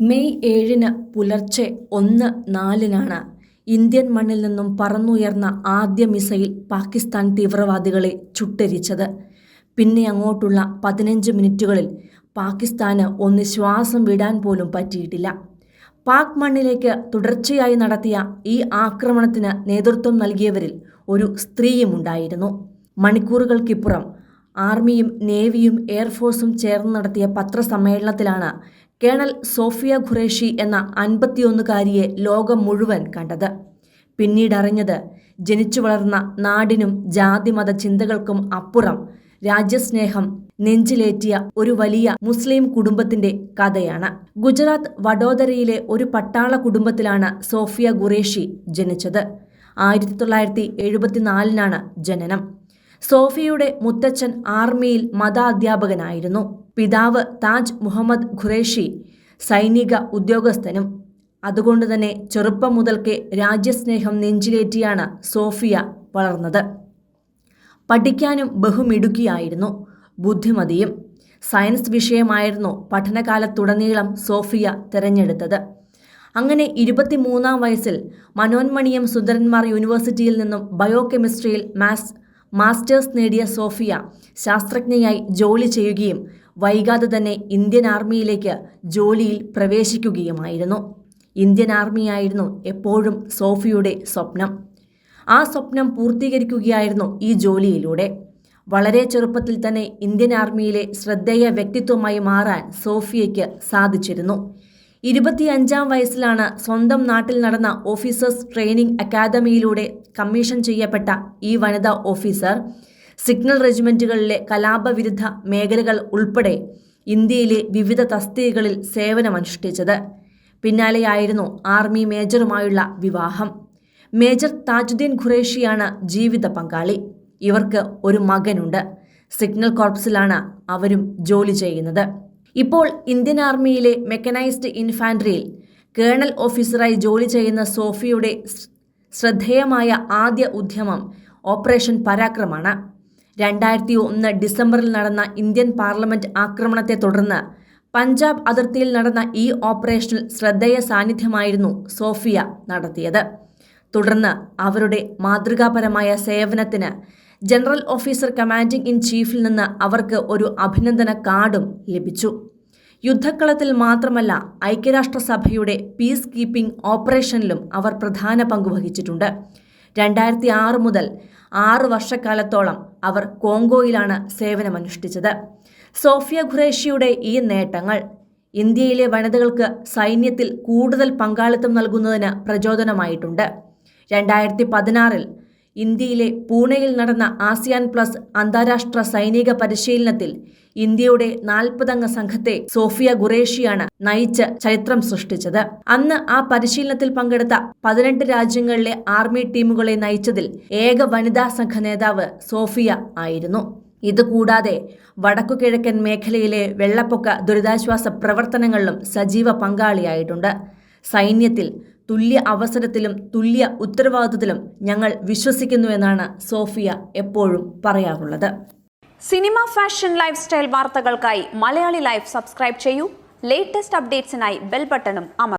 May ഏഴിന് പുലർച്ചെ ഒന്ന് നാലിനാണ് ഇന്ത്യൻ മണ്ണിൽ നിന്നും പറന്നുയർന്ന ആദ്യ മിസൈൽ പാകിസ്ഥാൻ തീവ്രവാദികളെ ചുട്ടരിച്ചത്. പിന്നെ അങ്ങോട്ടുള്ള പതിനഞ്ച് മിനിറ്റുകളിൽ പാകിസ്ഥാന് ഒന്ന് ശ്വാസം വിടാൻ പോലും പറ്റിയിട്ടില്ല. പാക് മണ്ണിലേക്ക് തുടർച്ചയായി നടത്തിയ ഈ ആക്രമണത്തിന് നേതൃത്വം നൽകിയവരിൽ ഒരു സ്ത്രീയും ഉണ്ടായിരുന്നു. മണിക്കൂറുകൾക്കിപ്പുറം ആർമിയും നേവിയും എയർഫോഴ്സും ചേർന്ന് നടത്തിയ പത്രസമ്മേളനത്തിലാണ് കേണൽ സോഫിയ ഖുറേഷി എന്ന അൻപത്തിയൊന്നുകാരിയെ ലോകം മുഴുവൻ കണ്ടത്. പിന്നീടറിഞ്ഞത് ജനിച്ചു വളർന്ന നാടിനും ജാതിമത ചിന്തകൾക്കും അപ്പുറം രാജ്യസ്നേഹം നെഞ്ചിലേറ്റിയ ഒരു വലിയ മുസ്ലിം കുടുംബത്തിന്റെ കഥയാണ്. ഗുജറാത്ത് വഡോദരയിലെ ഒരു പട്ടാള കുടുംബത്തിലാണ് സോഫിയ ഖുറേഷി ജനിച്ചത്. ആയിരത്തി തൊള്ളായിരത്തി എഴുപത്തിനാലിനാണ് ജനനം. സോഫിയയുടെ മുത്തച്ഛൻ ആർമിയിൽ മതാധ്യാപകനായിരുന്നു. പിതാവ് താജ് മുഹമ്മദ് ഖുറേഷി സൈനിക ഉദ്യോഗസ്ഥനും. അതുകൊണ്ട് തന്നെ ചെറുപ്പം മുതൽക്കേ രാജ്യസ്നേഹം നെഞ്ചിലേറ്റിയാണ് സോഫിയ വളർന്നത്. പഠിക്കാനും ബഹുമിടുക്കിയായിരുന്നു. ബുദ്ധിമതിയും സയൻസ് വിഷയമായിരുന്നു പഠനകാലത്തുടനീളം സോഫിയ തിരഞ്ഞെടുത്തത്. അങ്ങനെ ഇരുപത്തിമൂന്നാം വയസ്സിൽ മനോന്മണിയം സുന്ദരന്മാർ യൂണിവേഴ്സിറ്റിയിൽ നിന്നും ബയോകെമിസ്ട്രിയിൽ മാസ് മാസ്റ്റേഴ്സ് നേടിയ സോഫിയ ശാസ്ത്രജ്ഞയായി ജോലി ചെയ്യുകയും വൈകാതെ തന്നെ ഇന്ത്യൻ ആർമിയിലേക്ക് ജോലിയിൽ പ്രവേശിക്കുകയുമായിരുന്നു. ഇന്ത്യൻ ആർമിയായിരുന്നു എപ്പോഴും സോഫിയുടെ സ്വപ്നം. ആ സ്വപ്നം പൂർത്തീകരിക്കുകയായിരുന്നു ഈ ജോലിയിലൂടെ. വളരെ ചെറുപ്പത്തിൽ തന്നെ ഇന്ത്യൻ ആർമിയിലെ ശ്രദ്ധേയ വ്യക്തിത്വമായി മാറാൻ സോഫിയയ്ക്ക് സാധിച്ചിരുന്നു. ഇരുപത്തിയഞ്ചാം വയസ്സിലാണ് സ്വന്തം നാട്ടിൽ നടന്ന ഓഫീസേഴ്സ് ട്രെയിനിംഗ് അക്കാദമിയിലൂടെ കമ്മീഷൻ ചെയ്യപ്പെട്ട ഈ വനിതാ ഓഫീസർ സിഗ്നൽ റെജിമെന്റുകളിലെ കലാപവിരുദ്ധ മേഖലകൾ ഉൾപ്പെടെ ഇന്ത്യയിലെ വിവിധ തസ്തികകളിൽ സേവനമനുഷ്ഠിച്ചത്. പിന്നാലെയായിരുന്നു ആർമി മേജറുമായുള്ള വിവാഹം. മേജർ താജുദ്ദീൻ ഖുറേഷിയാണ് ജീവിത പങ്കാളി. ഇവർക്ക് ഒരു മകനുണ്ട്. സിഗ്നൽ കോർപ്സിലാണ് അവരും ജോലി ചെയ്യുന്നത്. ഇപ്പോൾ ഇന്ത്യൻ ആർമിയിലെ മെക്കനൈസ്ഡ് ഇൻഫാൻട്രിയിൽ കേണൽ ഓഫീസറായി ജോലി ചെയ്യുന്ന സോഫിയുടെ ശ്രദ്ധേയമായ ആദ്യ ഉദ്യമം ഓപ്പറേഷൻ പരാക്രമാണ് രണ്ടായിരത്തി ഒന്ന് ഡിസംബറിൽ നടന്ന ഇന്ത്യൻ പാർലമെന്റ് ആക്രമണത്തെ തുടർന്ന് പഞ്ചാബ് അതിർത്തിയിൽ നടന്ന ഈ ഓപ്പറേഷനിൽ ശ്രദ്ധേയ സാന്നിധ്യമായിരുന്നു സോഫിയ നടത്തിയത്. തുടർന്ന് അവരുടെ മാതൃകാപരമായ സേവനത്തിന് ജനറൽ ഓഫീസർ കമാൻഡിംഗ് ഇൻ ചീഫിൽ നിന്ന് അവർക്ക് ഒരു അഭിനന്ദന കാർഡും ലഭിച്ചു. യുദ്ധക്കളത്തിൽ മാത്രമല്ല ഐക്യരാഷ്ട്രസഭയുടെ പീസ് കീപ്പിംഗ് ഓപ്പറേഷനിലും അവർ പ്രധാന പങ്കുവഹിച്ചിട്ടുണ്ട് രണ്ടായിരത്തി ആറ് മുതൽ ആറ് വർഷക്കാലത്തോളം അവർ കോങ്കോയിലാണ് സേവനമനുഷ്ഠിച്ചത്. സോഫിയ ഖുറേഷിയുടെ ഈ നേട്ടങ്ങൾ ഇന്ത്യയിലെ വനിതകൾക്ക് സൈന്യത്തിൽ കൂടുതൽ പങ്കാളിത്തം നൽകുന്നതിന് പ്രചോദനമായിട്ടുണ്ട്. രണ്ടായിരത്തി പതിനാറിൽ ഇന്ത്യയിലെ പൂനെയിൽ നടന്ന ആസിയാൻ പ്ലസ് അന്താരാഷ്ട്ര സൈനിക പരിശീലനത്തിൽ ഇന്ത്യയുടെ നാൽപ്പതംഗ സംഘത്തെ സോഫിയ ഗുറേഷിയാണ് നയിച്ച് ചരിത്രം സൃഷ്ടിച്ചത്. അന്ന് ആ പരിശീലനത്തിൽ പങ്കെടുത്ത പതിനെട്ട് രാജ്യങ്ങളിലെ ആർമി ടീമുകളെ നയിച്ചതിൽ ഏക വനിതാ സംഘ നേതാവ് സോഫിയ ആയിരുന്നു. ഇതുകൂടാതെ വടക്കുകിഴക്കൻ മേഖലയിലെ വെള്ളപ്പൊക്ക ദുരിതാശ്വാസ പ്രവർത്തനങ്ങളിലും സജീവ പങ്കാളിയായിട്ടുണ്ട്. സൈന്യത്തിൽ തുല്യ അവസരത്തിലും തുല്യ ഉത്തരവാദിത്തത്തിലും ഞങ്ങൾ വിശ്വസിക്കുന്നു എന്നാണ് സോഫിയ എപ്പോഴും പറയാറുള്ളത്. സിനിമ ഫാഷൻ ലൈഫ് സ്റ്റൈൽ വാർത്തകൾക്കായി മലയാളി ലൈഫ് സബ്സ്ക്രൈബ് ചെയ്യൂ. ലേറ്റസ്റ്റ് അപ്ഡേറ്റ്സിനായി ബെൽ ബട്ടണും അമർ